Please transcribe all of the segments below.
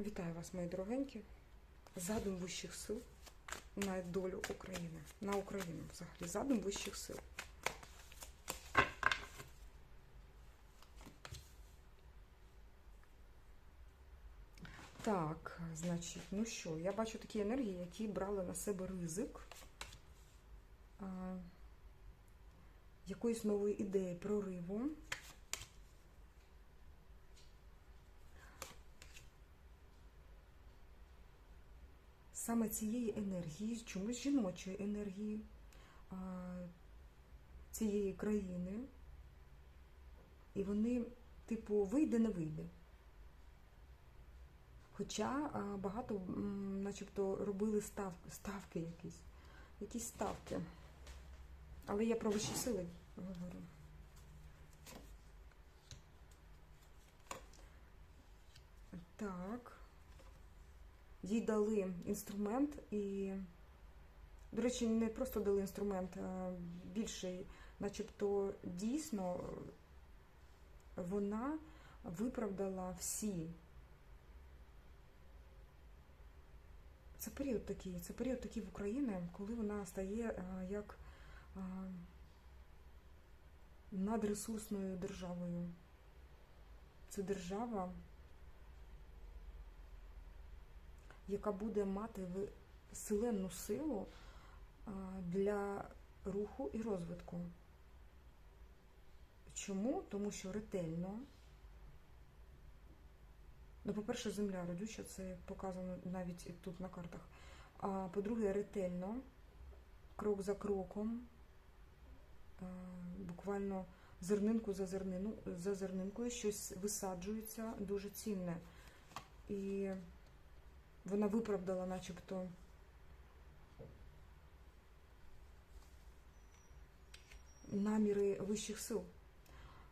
Вітаю вас, мої дорогенькі. Задум вищих сил на долю України. На Україну взагалі. Задум вищих сил. Так, значить, ну що, я бачу такі енергії, які брали на себе ризик а, якоїсь нової ідеї прориву. Саме цієї енергії, чомусь жіночої енергії цієї країни, і вони, типу, вийде, не вийде. Хоча багато, начебто, робили став, ставки якісь, якісь ставки. Але я про вищі сили говорю. Так їй дали інструмент і, до речі, не просто дали інструмент, а більший, начебто дійсно вона виправдала всі. Це період такий, це період такий в Україні, коли вона стає а, як а, надресурсною державою. Це держава, яка буде мати вселенну силу для руху і розвитку. Чому? Тому що ретельно, ну, по-перше, земля родюча, це показано навіть тут на картах. А по-друге, ретельно, крок за кроком, буквально зернинку за зернину, за зернинкою щось висаджується дуже цінне. І вона виправдала начебто наміри вищих сил.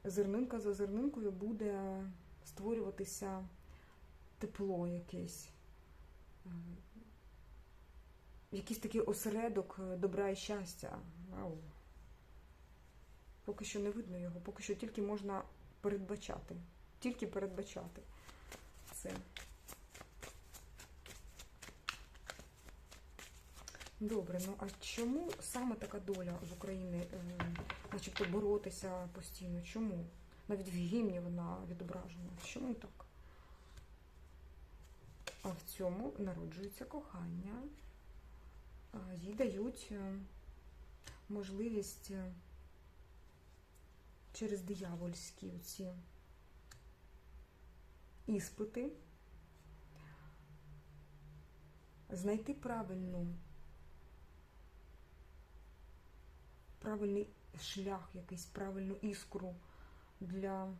Зернинка за зернинкою буде створюватися тепло якесь, якийсь такий осередок добра і щастя. Ау. Поки що не видно його, поки що тільки можна передбачати. Тільки передбачати це. Добре, ну а чому саме така доля в Україні, е, начебто боротися постійно? Чому? Навіть в гімні вона відображена. Чому так? А в цьому народжується кохання. Їй дають е, можливість е, через диявольські оці іспити знайти правильну. Правильний шлях, якийсь правильну іскру для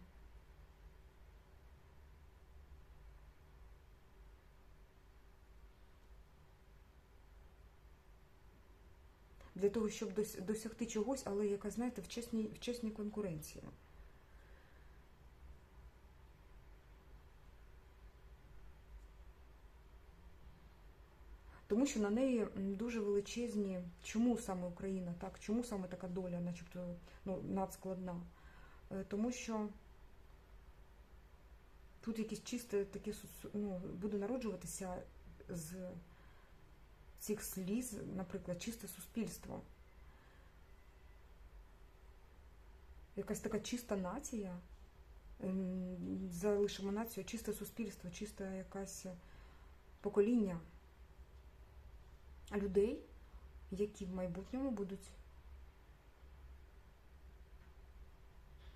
для того, щоб досягти чогось, але яка, знаєте, в чесній, в чесній конкуренції. Тому що на неї дуже величезні, чому саме Україна, так, чому саме така доля, начебто ну, надскладна? Е, тому що тут якесь чисте таке ну, буде народжуватися з цих сліз, наприклад, чисте суспільство. Якась така чиста нація, залишимо націю, чисте суспільство, чисте якась покоління людей, які в майбутньому будуть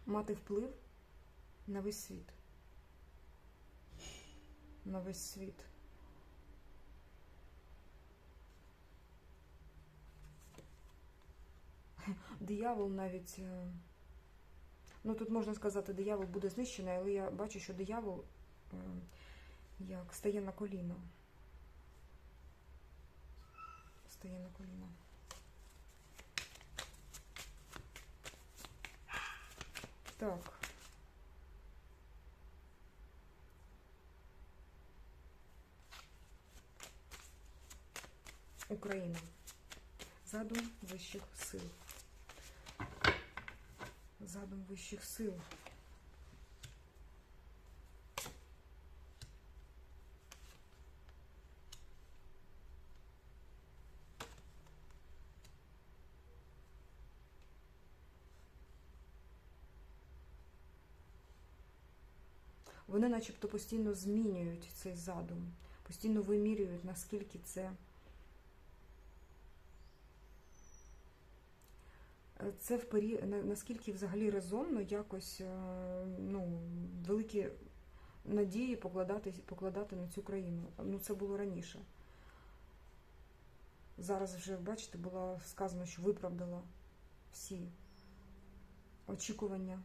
мати вплив на весь світ. На весь світ. Диявол навіть, е, ну тут можна сказати, диявол буде знищений, але я бачу, що диявол е, як стає на коліно стає на коліна. Так. Україна. Задум вищих сил. Задум вищих сил. Вони начебто постійно змінюють цей задум, постійно вимірюють, наскільки це. Е, Це в пері... наскільки взагалі резонно якось е, ну, великі надії покладати, покладати на цю країну. Ну, це було раніше. Зараз вже, бачите, було сказано, що виправдала всі очікування.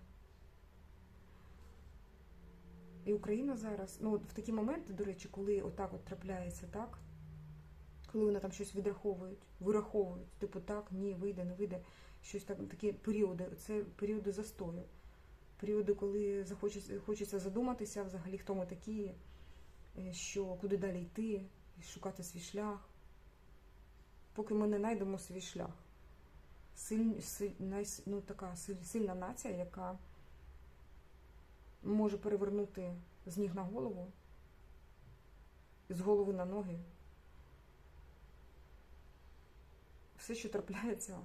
І Україна зараз, ну от в такі моменти, до речі, коли отак от трапляється, так? Коли вони там щось відраховують, вираховують, типу так, ні, вийде, не вийде, щось так, такі періоди, це періоди застою. Періоди, коли захочеться, хочеться задуматися взагалі, хто ми такі, е, що куди далі йти, шукати свій шлях. Поки ми не знайдемо свій шлях. Силь, силь, найс- ну, така силь- сильна нація, яка може перевернути з ніг на голову, з голови на ноги. Все, що трапляється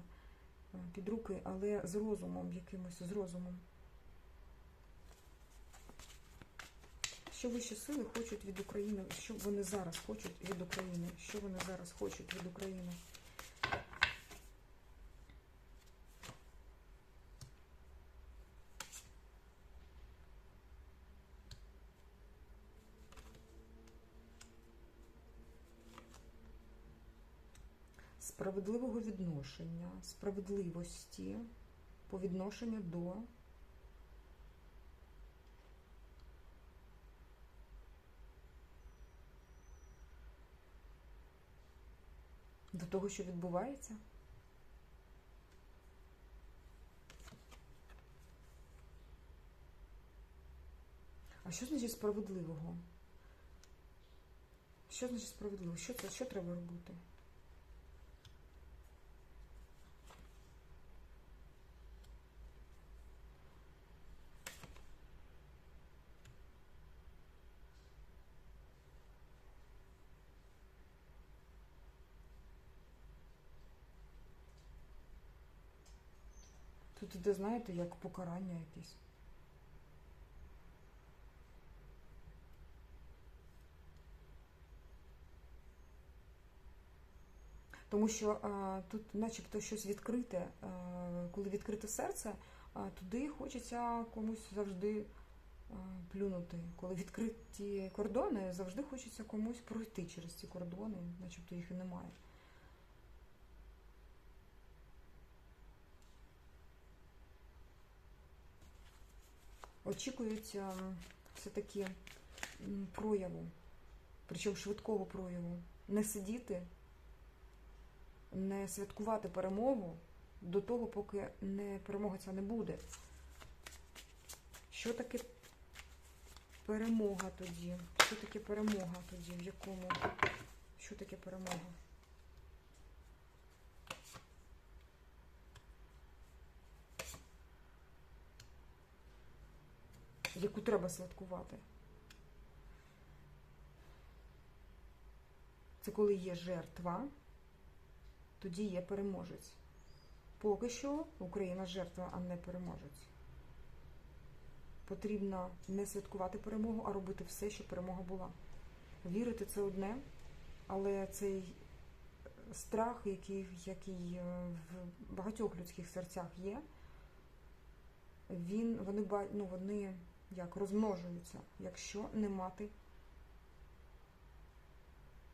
е, під руки, але з розумом якимось, з розумом. Що вищі сили хочуть від України? Що вони зараз хочуть від України? Що вони зараз хочуть від України? Справедливого відношення, справедливості по відношенню до До того, що відбувається? А що значить справедливого? Що значить справедливо? Що це? Що треба робити? Тут іде, знаєте, як покарання якесь. Тому що а, тут начебто щось відкрите, а, коли відкрите серце, а, туди хочеться комусь завжди а, плюнути. Коли відкриті кордони, завжди хочеться комусь пройти через ці кордони, начебто їх і немає. Очікується все-таки прояву, причому швидкого прояву. Не сидіти, не святкувати перемогу до того, поки не перемога ця не буде. Що таке перемога тоді? Що таке перемога тоді? В якому? Що таке перемога? Яку треба святкувати? Це коли є жертва, тоді є переможець. Поки що Україна жертва, а не переможець. Потрібно не святкувати перемогу, а робити все, щоб перемога була. Вірити це одне, але цей страх, який, який е, в багатьох людських серцях є, він, вони, ну, вони як розмножуються, якщо не мати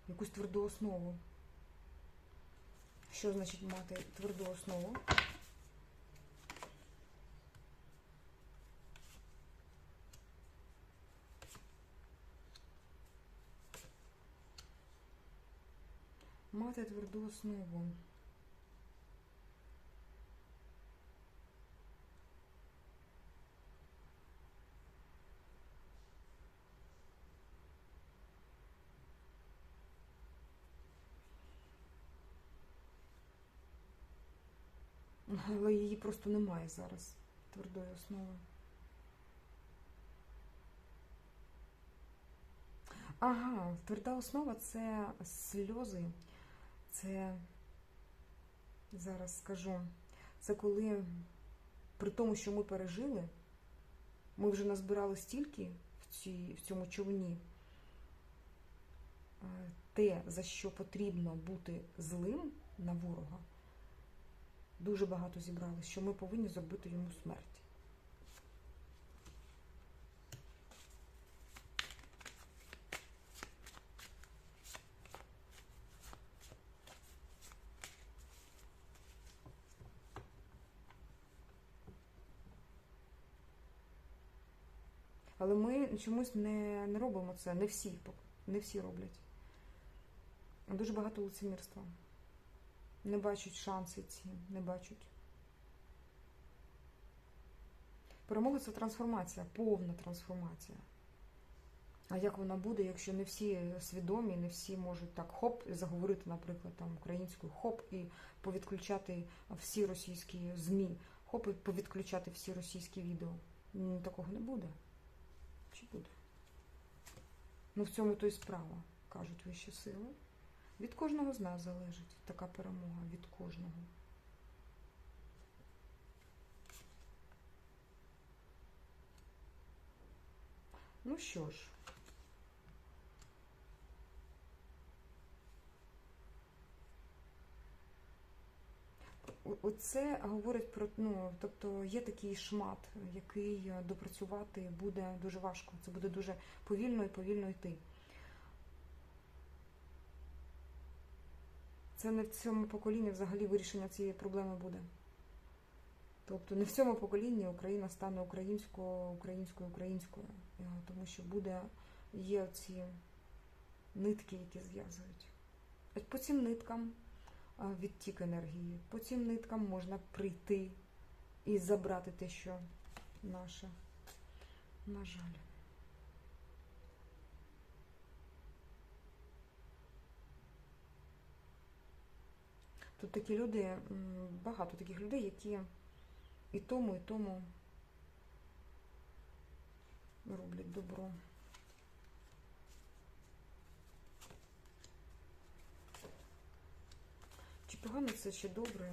якусь тверду основу. Що значить мати тверду основу? Мати тверду основу. Але її просто немає зараз, твердої основи. Ага, тверда основа це сльози. Це, зараз скажу, це коли при тому, що ми пережили, ми вже назбирали стільки в, цій, в цьому човні е, те, за що потрібно бути злим на ворога, дуже багато зібрали, що ми повинні зробити йому смерть. Але ми чомусь не, не робимо це. Не всі, не всі роблять. Дуже багато лицемірства. Не бачать шанси ці, не бачать. Перемога це трансформація, повна трансформація. А як вона буде, якщо не всі свідомі, не всі можуть так хоп заговорити, наприклад, там українською хоп і повідключати всі російські ЗМІ, хоп і повідключати всі російські відео. Такого не буде. Чи буде? Ну в цьому то й справа, кажуть вищі сили. Від кожного з нас залежить така перемога, від кожного. Ну що ж. Оце говорить про, ну, тобто є такий шмат, який допрацювати буде дуже важко. Це буде дуже повільно і повільно йти. Це не в цьому поколінні взагалі вирішення цієї проблеми буде. Тобто не в цьому поколінні Україна стане українською, українською, українською. Е, Тому що буде, є ці нитки, які зв'язують. По цим ниткам відтік енергії, по цим ниткам можна прийти і забрати те, що наше. На жаль. Тут такі люди, багато таких людей, які і тому, і тому роблять добро. Чи погано це чи добре?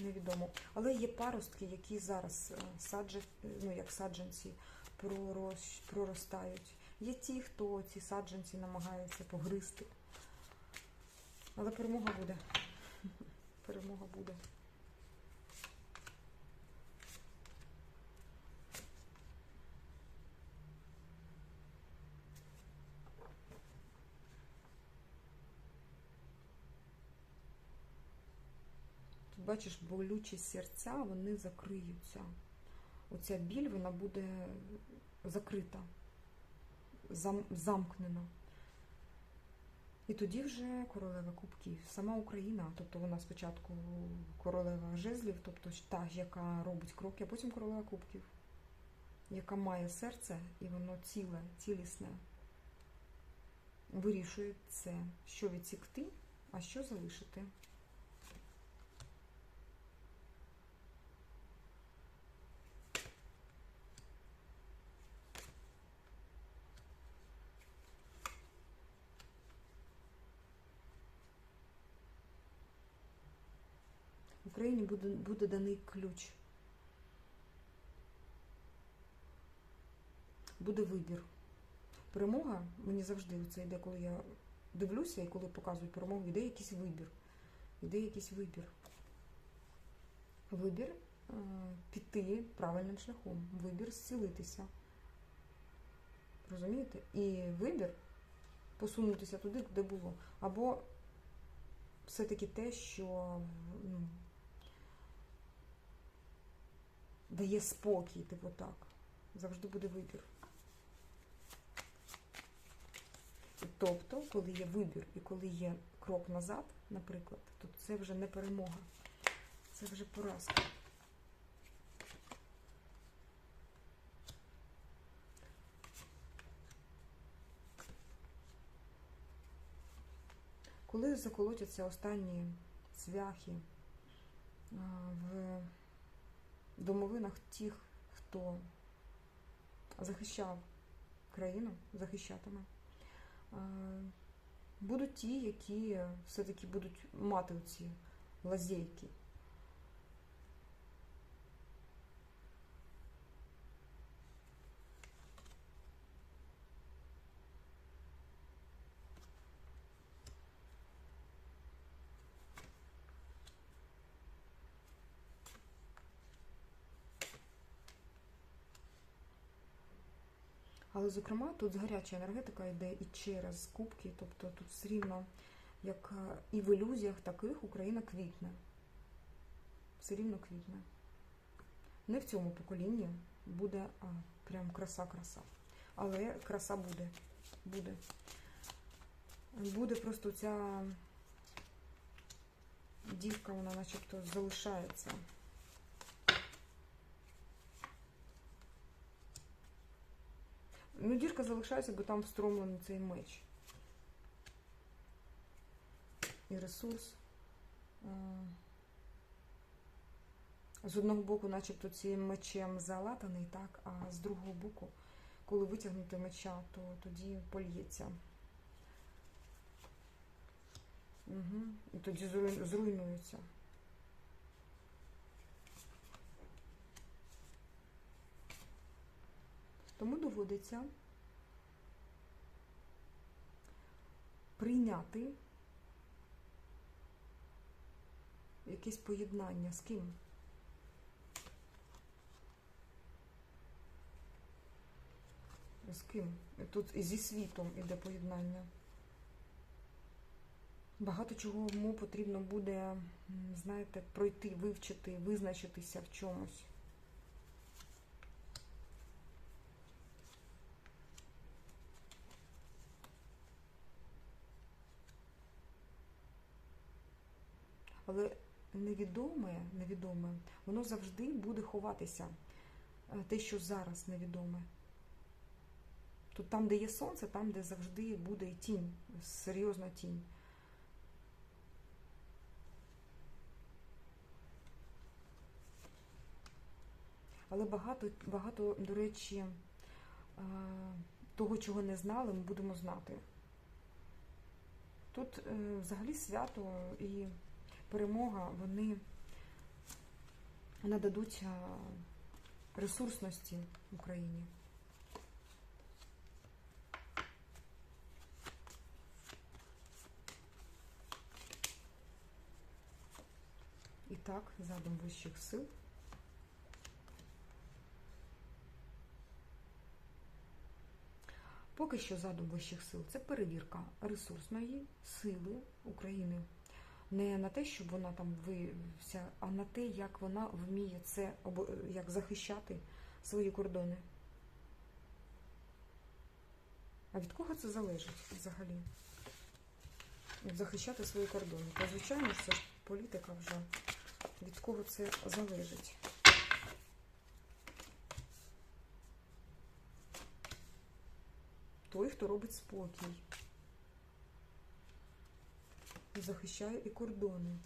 Невідомо. Але є паростки, які зараз е, саджать, ну як саджанці пророс, проростають. Є ті, хто ці саджанці намагається погризти. Але перемога буде. Перемога буде. Тут бачиш, болючі серця, вони закриються. Оця біль, вона буде закрита, зам, замкнена. І тоді вже королева кубків, сама Україна, тобто вона спочатку королева жезлів, тобто та, яка робить кроки, а потім королева кубків, яка має серце і воно ціле, цілісне, вирішує це, що відсікти, а що залишити. Україні буде, буде даний ключ. Буде вибір. Перемога, мені завжди це йде, коли я дивлюся і коли показують перемогу, йде якийсь вибір. Йде якийсь вибір. Вибір е, піти правильним шляхом, вибір зцілитися. Розумієте? І вибір посунутися туди, де було. Або все-таки те, що ну, дає спокій, типу так. Завжди буде вибір. Тобто, коли є вибір і коли є крок назад, наприклад, то це вже не перемога, це вже поразка. Коли заколотяться останні цвяхи а, домовинах тих, хто захищав країну, захищатиме, будуть ті, які все-таки будуть мати оці лазейки. Але, зокрема, тут гаряча енергетика йде і через кубки, тобто тут все рівно, як е, і в ілюзіях таких Україна квітне. Все рівно квітне. Не в цьому поколінні буде а, прям краса-краса. Але краса буде. Буде. Буде просто ця дівка, вона начебто залишається. Ну, дірка залишається, бо там встромлений цей меч. І ресурс. Е, З одного боку, начебто, цим мечем залатаний, так, а з другого боку, коли витягнути меча, то тоді польється. Угу. І тоді зруйнується. Тому доводиться прийняти якесь поєднання з ким? З ким? Тут зі світом іде поєднання. Багато чого йому потрібно буде, знаєте, пройти, вивчити, визначитися в чомусь. Але невідоме, невідоме, воно завжди буде ховатися. Е, Те, що зараз невідоме. Тут там, де є сонце, там, де завжди буде і тінь, серйозна тінь. Але багато, багато, до речі, е, того, чого не знали, ми будемо знати. Тут е, взагалі свято і перемога, вони нададуть е, ресурсності Україні. І так, задум вищих сил. Поки що задум вищих сил це перевірка ресурсної сили України. Не на те, щоб вона там вився, а на те, як вона вміє це обо- як захищати свої кордони. А від кого це залежить взагалі? Захищати свої кордони. Та, звичайно, це ж політика вже. Від кого це залежить? Той, хто робить спокій. І захищає і кордони.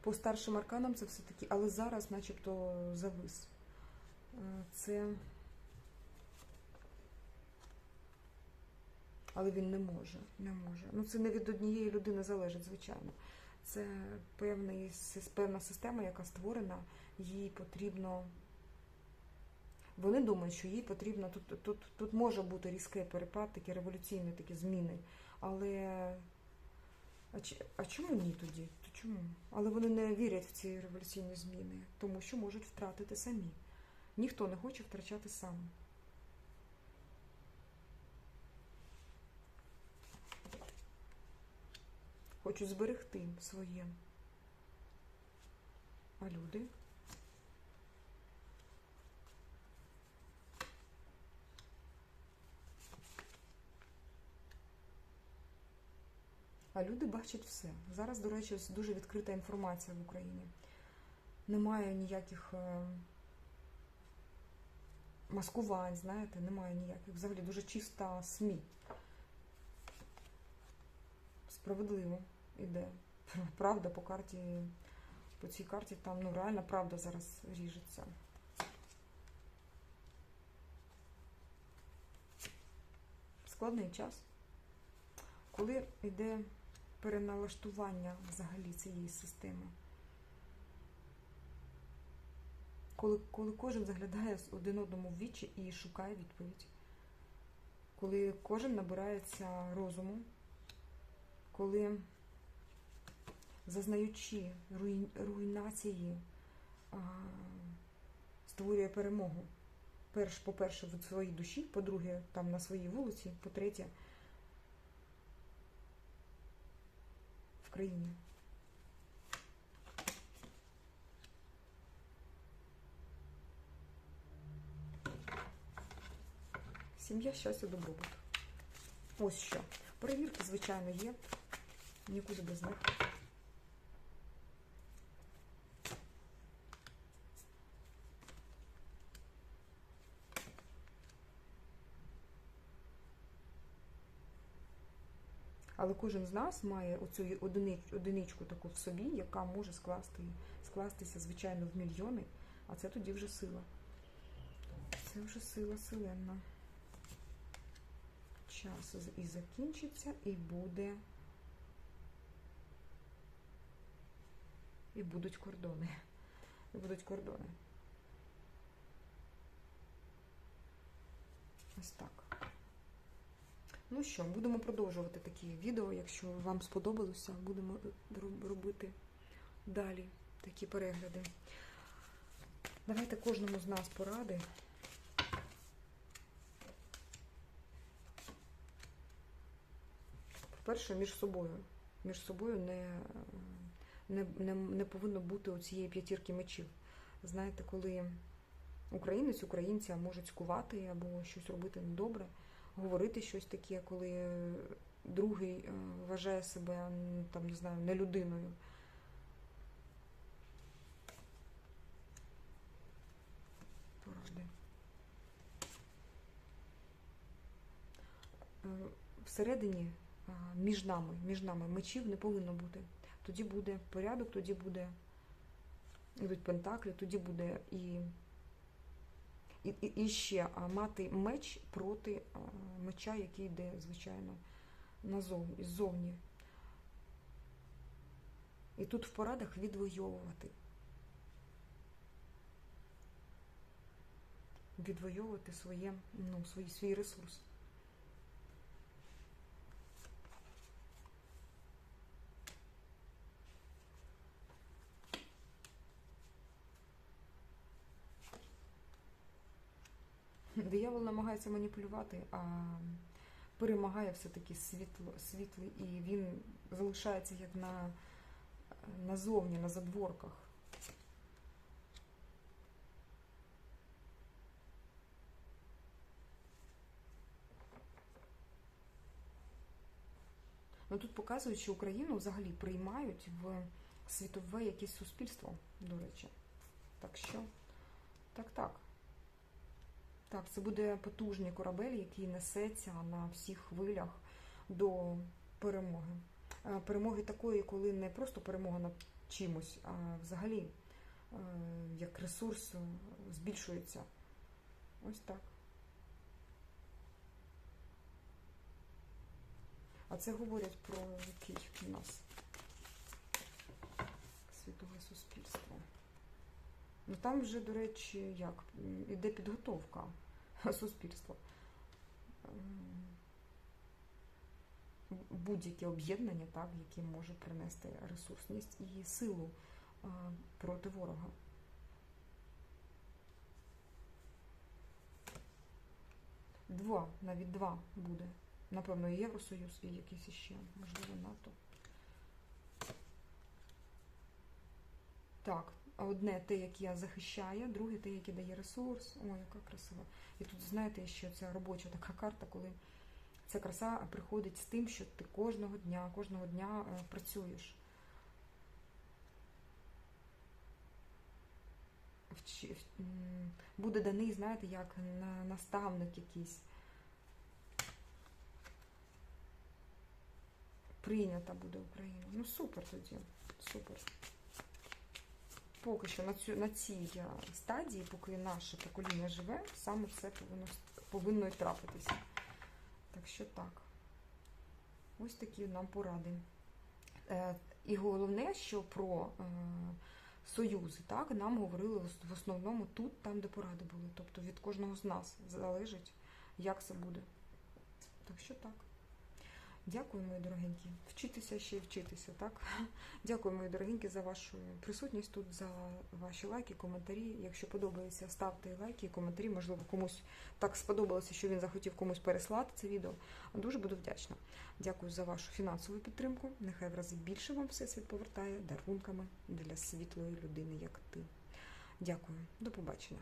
По старшим арканам це все-таки, але зараз начебто завис. Е, Це. Але він не може. Не може. Ну, це не від однієї людини залежить, звичайно. Це певний, певна система, яка створена, їй потрібно. Вони думають, що їй потрібно тут, тут, тут може бути різкий перепад, такі революційні такі зміни. Але а, чи- а чому ні тоді? То чому? Але вони не вірять в ці революційні зміни, тому що можуть втратити самі. Ніхто не хоче втрачати сам. Хочуть зберегти своє. А люди? А люди бачать все. Зараз, до речі, дуже відкрита інформація в Україні. Немає ніяких е, маскувань, знаєте, немає ніяких. Взагалі дуже чиста СМІ. Справедливо іде. Правда по карті, по цій карті там ну реально правда зараз ріжеться. Складний час. Коли йде переналаштування взагалі цієї системи. Коли, коли кожен заглядає один одному в вічі і шукає відповідь. Коли кожен набирається розуму, коли зазнаючи руй- руйнації, а, створює перемогу. Перш, по-перше, в своїй душі, по-друге, там на своїй вулиці, по-третє, в країні. Сім'я, щастя, добробут. Ось що. Перевірки, звичайно, є. Нікуди без них. Але кожен з нас має оцю одинич- одиничку таку в собі, яка може скласти, скластися, звичайно, в мільйони, а це тоді вже сила. Це вже сила селенна. Час і закінчиться, і буде. І будуть кордони. І будуть кордони. Ось так. Ну що, будемо продовжувати такі відео. Якщо вам сподобалося, будемо робити далі такі перегляди. Давайте кожному з нас поради. По-перше, між собою. Між собою не, не, не, не повинно бути у цієї п'ятірки мечів. Знаєте, коли українець, українця можуть скувати або щось робити недобре, говорити щось таке, коли е, другий е, вважає себе там, не знаю, не людиною. Е, Всередині між нами, між нами мечів не повинно бути. Тоді буде порядок, тоді буде йдуть пентаклі, тоді буде і, і, і, і ще мати меч проти меча, який йде, звичайно, назовні, ззовні. І тут в порадах відвоювати. Відвоювати своє, ну, свій, свій ресурс. Диявол намагається маніпулювати, а перемагає все-таки світло, світлий, і він залишається як на, назовні, на задворках. Ну тут показують, що Україну взагалі приймають в світове якесь суспільство, до речі. Так що, так, так. Так, це буде потужний корабель, який несеться на всіх хвилях до перемоги. Е, Перемоги такої, коли не просто перемога над чимось, а взагалі е, як ресурс е, збільшується. Ось так. А це говорять про який у нас світове суспільство. Ну там вже, до речі, як іде підготовка суспільства. Будь-яке об'єднання, так, яке може принести ресурсність і силу е, проти ворога. Два, навіть два буде. Напевно, і Євросоюз, і якийсь іще, можливо, НАТО. Так, одне те, яке захищає, друге те, яке дає ресурс. Ой, яка красива. І тут, знаєте, ще ця робоча така карта, коли ця краса приходить з тим, що ти кожного дня, кожного дня е, працюєш. Буде даний, знаєте, як наставник якийсь. Прийнята буде Україна. Ну супер тоді. Супер. Поки що на, цю, на цій е, стадії, поки наше покоління живе, саме це повинно, повинно і трапитися. Так що так. Ось такі нам поради. Е, і головне, що про е, союзи, так, нам говорили в основному тут, там, де поради були. Тобто від кожного з нас залежить, як це буде. Так що так. Дякую, мої дорогенькі. Вчитися ще й вчитися, так? Дякую, мої дорогенькі, за вашу присутність тут, за ваші лайки, коментарі. Якщо подобається, ставте лайки і коментарі. Можливо, комусь так сподобалося, що він захотів комусь переслати це відео. Дуже буду вдячна. Дякую за вашу фінансову підтримку. Нехай в рази більше вам всесвіт повертає дарунками для світлої людини, як ти. Дякую, до побачення.